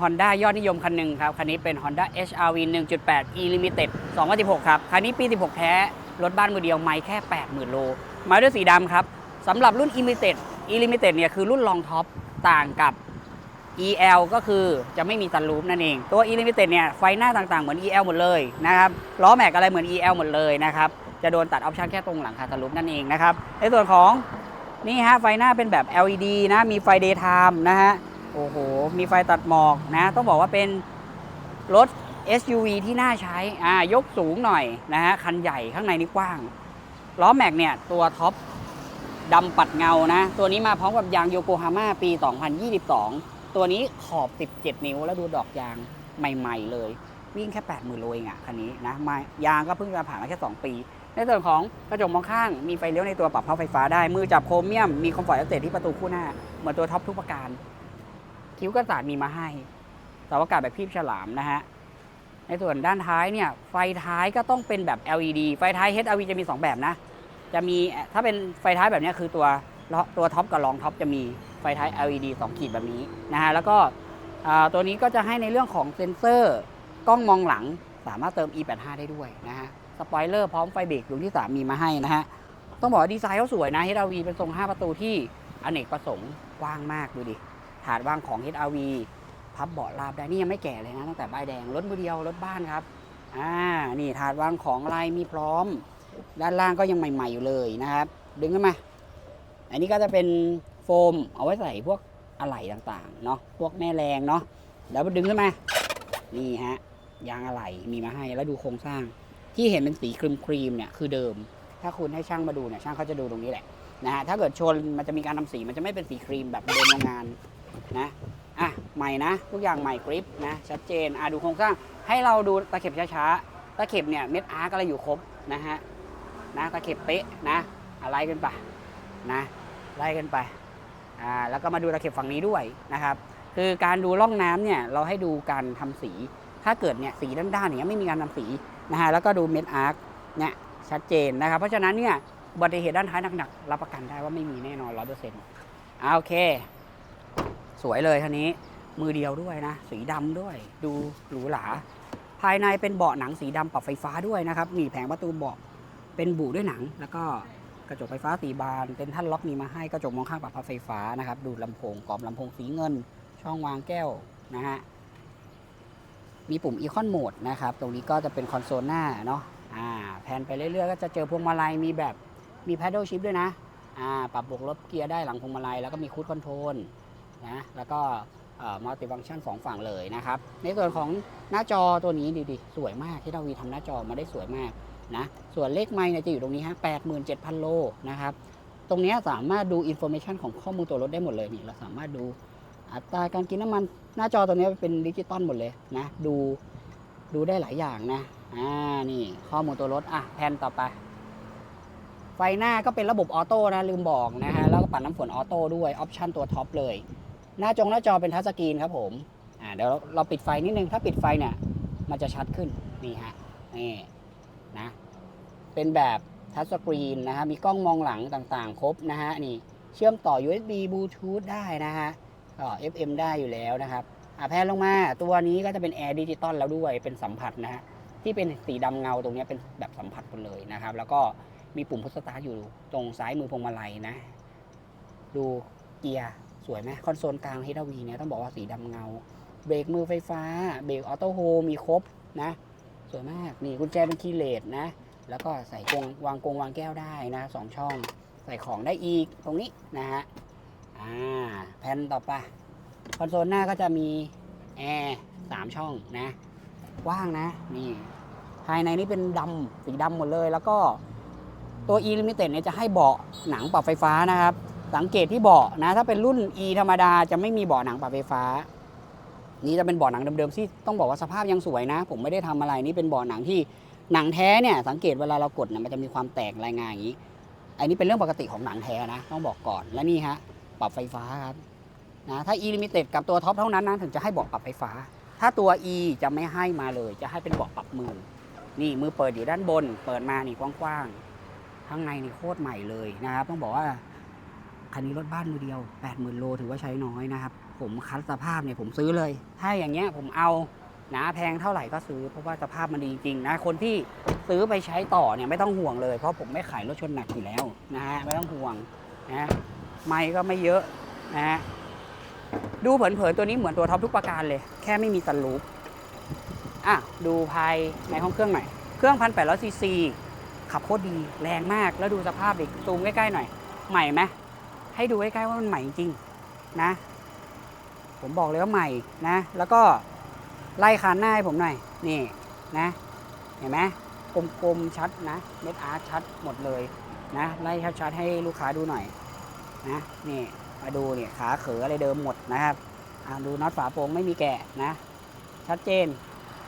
Honda ยอดนิยมคันหนึ่งครับ คันนี้เป็น Honda HRV 1.8 E Limited 2016 ครับ คันนี้ปี 16 แท้ รถบ้านมือเดียว ไม่แค่ 80,000 โล มาด้วยสีดำครับสำหรับรุ่น E Limited E Limited เนี่ยคือรุ่นรองท็อปต่างกับ EL ก็คือจะไม่มีตันรูปนั่นเอง ตัว E Limited เนี่ยไฟหน้าต่างๆ เหมือน EL หมดเลยนะครับ ล้อแม็กอะไรเหมือน EL หมดเลยนะครับ จะโดนตัดออปชั่นแค่ตรงหลังคาตันรูปนั่นเองนะครับ ในส่วนของนี่ฮะไฟหน้าเป็นแบบ LED นะ มีไฟ daytime นะฮะ โอ้โห มีไฟตัดหมอกนะ ต้องบอกว่าเป็นรถ SUV ที่น่าใช้อ่ายกสูงหน่อยนะฮะ คันใหญ่ข้างในนี่กว้าง ล้อแม็กเนี่ย ตัวท็อปดำปัดเงานะ ตัวนี้มาพร้อมกับยางโยโกฮาม่าปี 2022 ตัวนี้ขอบ 17 นิ้วแล้วดูดอกยางใหม่ ๆ เลย วิ่งแค่ 80,000 โลเองอะคันนี้นะมายางก็เพิ่งจะผ่านมาแค่ 2 ปี ในส่วนของกระจกมองข้าง มีไฟเลี้ยวในตัวปรับเข้าไฟฟ้าได้ มือจับโครเมียม มีคอมฟอร์ตเดตที่ประตูคู่หน้า เหมือนตัวท็อปทุกประการ คิ้วกระสานมีมาให้เสาอากาศแบบพีบฉลามนะฮะ ในส่วนด้านท้ายเนี่ย ไฟท้ายก็ต้องเป็นแบบ LED ไฟท้าย HRV จะมี 2 แบบนะ จะมีถ้าเป็นไฟท้ายแบบเนี้ยคือตัวตัวท็อปกับรองท็อปจะมีไฟท้าย LED 2 ขีดแบบนี้นะฮะ แล้วก็ตัวนี้ก็จะให้ในเรื่องของเซ็นเซอร์กล้องมองหลังสามารถเติม E85 ได้ด้วยนะฮะ สปอยเลอร์พร้อมไฟเบรกดวงที่ 3 มีมาให้นะฮะ ต้องบอกว่าดีไซน์เขาสวยนะ HRV เป็นทรง 5 ประตูที่อเนกประสงค์กว้างมากดูดิ ถาดวางของ HRV พับเบาะราบได้ นี่ยังไม่แก่เลยนะ ตั้งแต่ป้ายแดง รถมือเดียว รถบ้านครับ อ่า นี่ถาดวางของอะไรมีพร้อม ด้านล่างก็ยังใหม่ ๆ อยู่เลยนะครับ ดึงขึ้นมา อันนี้ก็จะเป็นโฟม เอาไว้ใส่พวกอะไหล่ต่างๆ เนาะ พวกแม่แรงเนาะ แล้วดึงขึ้นมา นี่ฮะ ยางอะไหล่มีมาให้ แล้วดูโครงสร้าง ที่เห็นเป็นสีครีมครีมๆเนี่ย คือเดิม ถ้าคุณให้ช่างมาดูเนี่ย ช่างเขาจะดูตรงนี้แหละนะฮะถ้าเกิดชนมันจะมีการทำสีมันจะไม่เป็นสีครีมแบบเดิมโรงงาน นะอะใหม่นะ ทุกอย่างใหม่กริปนะชัดเจนอะดูโครงสร้างให้เราดูตะเข็บช้าๆตะเข็บเนี่ยเม็ดอาร์กอะไรอยู่ครบนะฮะนะตะเข็บเป๊ะนะอะไรกันไปนะไล่กันไปอ่าแล้วก็มาดูตะเข็บฝั่งนี้ด้วยนะครับคือการดูร่องน้ำเนี่ยเราให้ดูการทำสี ถ้าเกิดเนี่ยสีด้านๆอย่างเงี้ยไม่มีการทำสีนะฮะแล้วก็ดูเม็ดอาร์คเนี่ยชัดเจนนะครับ เพราะฉะนั้นเนี่ยอุบัติเหตุด้านท้ายหนักๆรับประกันได้ว่าไม่มีแน่นอนร้อยเปอร์เซ็นต์โอเค สวยเลยคันนี้ มือเดียวด้วยนะ สีดำด้วย ดูหรูหรา ภายในเป็นเบาะหนังสีดำปรับไฟฟ้าด้วยนะครับ มีแผงประตูเบาะเป็นบุด้วยหนัง แล้วก็กระจกไฟฟ้าสีบาน เป็นท่านล็อกมีมาให้กระจกมองข้างปรับพับไฟฟ้านะครับ ดูลำโพงกรอบลำโพงสีเงิน ช่องวางแก้วนะฮะ มีปุ่มอีคอนโหมดนะครับ ตรงนี้ก็จะเป็นคอนโซลหน้าเนาะ อ่า แผนไปเรื่อยๆ ก็จะเจอพวงมาลัย มีแบบ มี paddle shift ด้วยนะ อ่า ปรับบวกลบเกียร์ได้หลังพวงมาลัย แล้วก็มีคูดคอนโทรล นะแล้วก็มัลติฟัง c t ชันสองฝั่งเลยนะครับ ในส่วนของหน้าจอตัวนี้ดีดิสวยมากที่เราวีทำหน้าจอมาได้สวยมากนะส่วนเลขไมล์เนี่ยจะอยู่ตรงนี้ฮะ87,000โลนะครับตรงนี้สามารถดูอินโฟ a t ชันของข้อมูลตัวรถได้หมดเลยนี่เราสามารถดูอัตราการกินน้ำมันหน้าจอตัวนี้เป็นดิจิตอลหมดเลยนะดูดูได้หลายอย่างนะอ่านี่ข้อมูลตัวรถอะแผนต่อไป ไฟหน้าก็เป็นระบบออโต้นะลืมบอกนะฮะแล้วก็ปัดน้ำฝนออโต้ด้วยออปชันตัวท็อปเลย หน้าจงหน้าจอเป็นทัชสกรีนครับผมอ่าเดี๋ยวเราเราปิดไฟนิดนึง ถ้าปิดไฟเนี่ย มันจะชัดขึ้น นี่ฮะ นี่นะ เป็นแบบทัชสกรีนนะฮะ มีกล้องมองหลังต่างๆ ครบนะฮะ นี่ เชื่อมต่อ USB Bluetooth ได้นะฮะก็ FM ได้อยู่แล้วนะครับอะแพนลงมา ตัวนี้ก็จะเป็นแอร์ดิจิตอลแล้วด้วย เป็นสัมผัสนะฮะ ที่เป็นสีดำเงาตรงเนี้ยเป็นแบบสัมผัสหมดเลยนะครับ แล้วก็มีปุ่มพุทสตาร์อยู่ตรงซ้ายมือพวงมาลัยนะ ดูเกียร์ สวยไหมคอนโซลกลาง HRV เนี่ยต้องบอกว่าสีดำเงา เบรกมือไฟฟ้า เบรกออโต้โฮมีครบนะ สวยมาก นี่กุญแจเป็นคีย์เลสนะ แล้วก็ใส่กรงวางกรงวางแก้วได้นะสองช่อง ใส่ของได้อีกตรงนี้นะฮะ อ่า แผ่นต่อไป คอนโซลหน้าก็จะมีแอร์สามช่องนะว้างนะ นี่ ภายในนี่เป็นดำสีดำหมดเลย แล้วก็ตัว e limited เนี่ยจะให้เบาะหนังปรับไฟฟ้านะครับ สังเกตที่เบาะนะ ถ้าเป็นรุ่น e ธรรมดาจะไม่มีเบาะหนังปรับไฟฟ้า นี่จะเป็นเบาะหนังเดิมๆที่ต้องบอกว่าสภาพยังสวยนะ ผมไม่ได้ทำอะไรนี่เป็นเบาะหนังที่หนังแท้เนี่ยสังเกตเวลาเรากดเนี่ยมันจะมีความแตกรายงานอย่างนี้ อันนี้เป็นเรื่องปกติของหนังแท้นะ ต้องบอกก่อนและนี่ฮะปรับไฟฟ้าครับนะถ้า e limited กับตัวท็อปเท่านั้นนะถึงจะให้เบาะปรับไฟฟ้า ถ้าตัว e จะไม่ให้มาเลย จะให้เป็นเบาะปรับมือ นี่มือเปิดอยู่ด้านบน เปิดมานี่กว้างๆข้างในนี่โคตรใหม่เลยนะครับต้องบอกว่า คันนี้รถบ้านมือเดียว 80,000 โลถือว่าใช้น้อยนะครับ ผมคัดสภาพเนี่ยผมซื้อเลย ถ้าอย่างเงี้ยผมเอานะแพงเท่าไหร่ก็ซื้อเพราะว่าสภาพมันดีจริงนะคนที่ซื้อไปใช้ต่อเนี่ยไม่ต้องห่วงเลย เพราะผมไม่ขายรถชนหนักอยู่แล้วนะฮะไม่ต้องห่วงนะไม่ก็ไม่เยอะนะฮะดูเผินๆตัวนี้เหมือนตัวท็อปทุกประการเลย แค่ไม่มีสลูปอะดูภายในห้องเครื่องหน่อย เครื่องพันแปดร้อยซีซีขับโคตรดีแรงมากแล้วดูสภาพดิซูมใกล้ๆหน่อย ใหม่ไหม ให้ดูใกล้ๆว่ามันใหม่จริงนะ ผมบอกเลยว่าใหม่นะ แล้วก็ไล่คานหน้าให้ผมหน่อย นี่นะ เห็นไหมกลมๆชัดนะเม็ดอาร์ชัดหมดเลยนะไล่ชัดๆให้ลูกค้าดูหน่อยนะนี่มาดูเนี่ยขาเขออะไรเดิมหมดนะครับดูน็อตฝาโปรงไม่มีแกะนะ ชัดเจน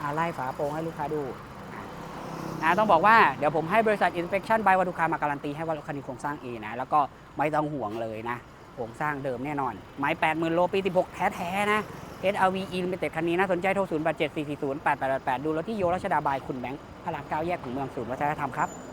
อาไล่ฝาโปรงให้ลูกค้าดู นะต้องบอกว่าเดี๋ยวผมให้บริษัท Inspection by วัตุคามาการันตีให้ว่ารถคันนี้โครงสร้าง A นะ แล้วก็ไม่ต้องห่วงเลยนะ โครงสร้างเดิมแน่นอน ไม้ 80,000 โลปี 16 แท้ ๆ นะ SRV E Limited คันนี้นะ สนใจโทร 0 8 7 4 4 0 8 8 8 ดูรถที่โยรัชดาบาย คุณแบงค์พระรามเก้าแยกของเมืองศูนย์วัฒนธรรมครับ